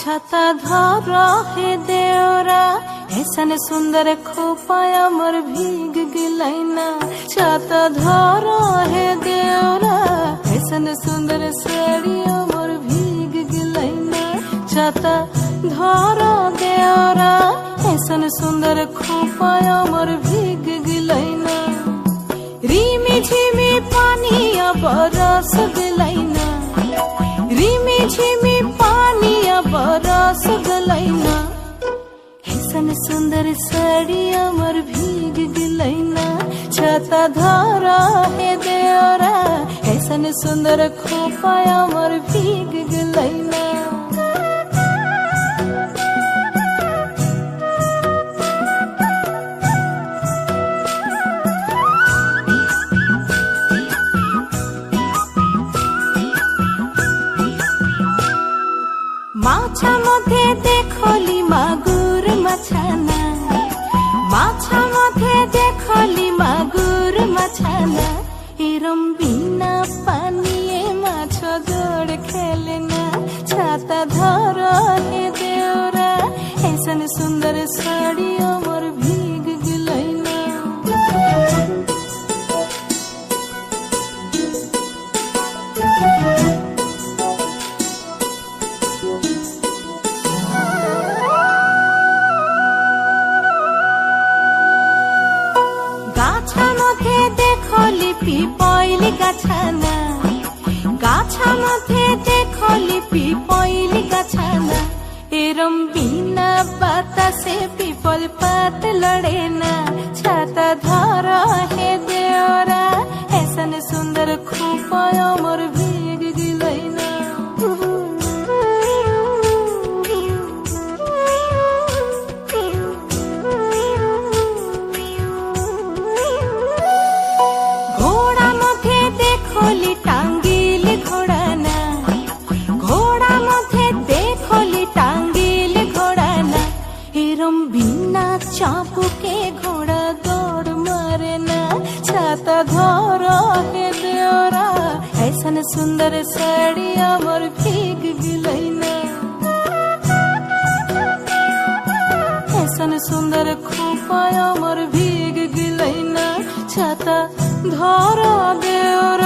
छाता धर हे देवरा, ऐसन सुंदर खोपाय अमर भीग गिलैना। छाता धर है देवरा, ऐसन सुंदर साड़ी अमर भीग गिलैना। छाता धर देवरा ऐसन सुंदर खोपाय अमर भीग गिलैना रिमी झिमी पानी अब रस गिलैना रिमी झिमी पानी अब रस गलैना ऐसन सुंदर साड़ी अमर भीग गिलैना छता धरा हे देवरा ऐसन सुंदर खोपा अमर भीग गिलैना এরম বিনা পানিয়ে মাছ দৌড় খেলে না। ছাতা ধর হে দেওরা। এসন সুন্দর শাড়িও দেখলি পয়লি গাছানা। গাছা মধ্যে লিপি পয়লি গাছানা। এরম বিনা বাতাসে পিপল পাত লড়ে না। বুকে ঘোড়া দৌড় মারে না ছাতা ধর হে দেওরা ऐसन सुंदर साड़ी अमर भीग बिलैना ऐसन सुंदर खोपा अमर भीग गिलैना छाता धर देवरा